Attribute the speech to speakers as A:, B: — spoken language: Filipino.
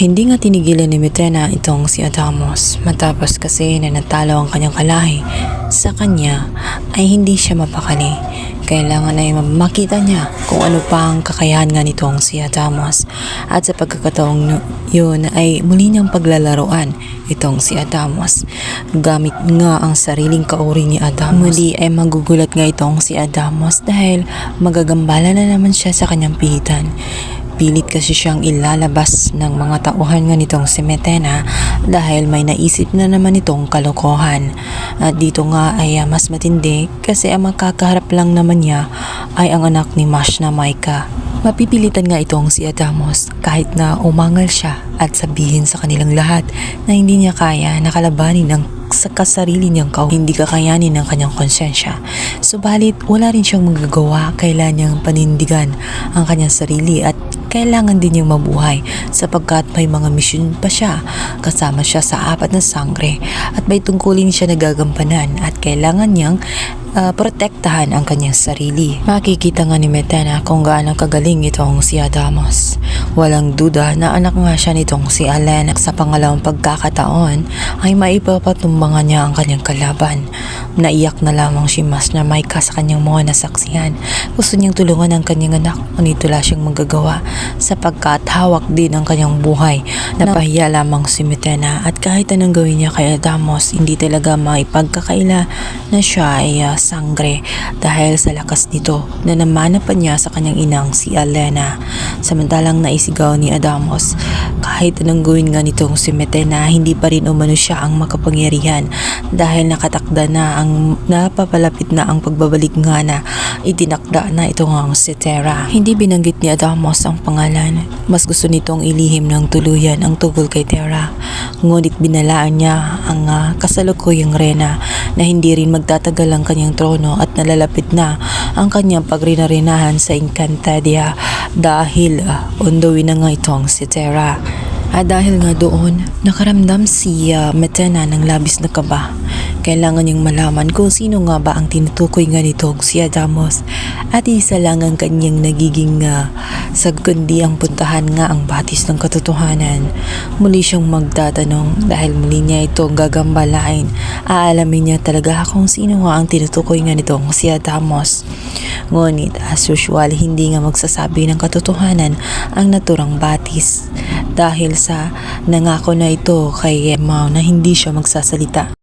A: Hindi nga tinigilan ni Mitena itong si Adamos matapos kasi na natalo ang kanyang kalahi. Sa kanya ay hindi siya mapakali. Kailangan ay makita niya kung ano pa ang kakayahan nga nitong si Adamos. At sa pagkakataong yun ay muli niyang paglalaroan itong si Adamos. Gamit nga ang sariling kauri ni Adamos. Muli ay magugulat nga itong si Adamos dahil magagambala na naman siya sa kanyang pihitan. Pilit kasi siyang ilalabas ng mga tauhan nga nitong si Metena dahil may naisip na naman itong kalokohan. At dito nga ay ah, mas matindi kasi ang makakaharap lang naman niya ay ang anak ni Mash na Maika. Mapipilitan nga itong si Adamos kahit na umangal siya at sabihin sa kanilang lahat na hindi niya kaya nakalabanin ang sa kasarili niyang kau hindi kakayanin ng kanyang konsensya. Subalit wala rin siyang magagawa, kailan niyang panindigan ang kanyang sarili at kailangan din niyang mabuhay sapagkat may mga misyon pa siya kasama siya sa apat na sangre at may tungkulin siya nagagampanan at kailangan niyang ah, protektahan ang kanyang sarili. Makikita nga ni Metena kung gaano kagaling itong si Adamos. Walang duda na anak nga siya nitong si Alen sa pangalawang pagkakataon ay maipapatumbangan niya ang kanyang kalaban. Naiyak na lamang si Mas na Maika sa kanyang mga nasaksihan. Gusto niyang tulungan ang kanyang anak ngunit wala siyang magagawa sapagkat hawak din ang kanyang buhay. Napahiya lamang si Metena at kahit anong gawin niya kay Adamos hindi talaga maipagkakaila na siya ay ah, sangre dahil sa lakas nito na namana pa niya sa kanyang inang si Alena. Samantalang naisigaw ni Adamos kahit anong gawin nga nitong si Metena hindi pa rin umano siya ang makapangyarihan dahil nakatakda na ang napapalapit na ang pagbabalik nga na itinakda na ito nga ang si Terra. Hindi binanggit ni Adamos ang pangalan. Mas gusto nitong ilihim ng tuluyan ang tungkol kay Terra. Ngunit binalaan niya ang ah, kasalukuyang Rena na hindi rin magtatagal ang kanyang trono at nalalapit na ang kanyang pagrinarinahan sa Encantadia dahil uh, undoin na nga itong si Terra. At dahil nga doon, nakaramdam si ah, Metena ng labis na kaba. Kailangan niyang malaman kung sino nga ba ang tinutukoy nga nitong si Adamos at isa lang ang kanyang nagiging uh, sagkundi ang puntahan nga ang batis ng katotohanan. Muli siyang magtatanong dahil muli niya itong gagambalain. Aalamin niya talaga kung sino nga ang tinutukoy nga nitong si Adamos. Ngunit as usual hindi nga magsasabi ng katotohanan ang naturang batis dahil sa nangako na ito kay Mao na hindi siya magsasalita.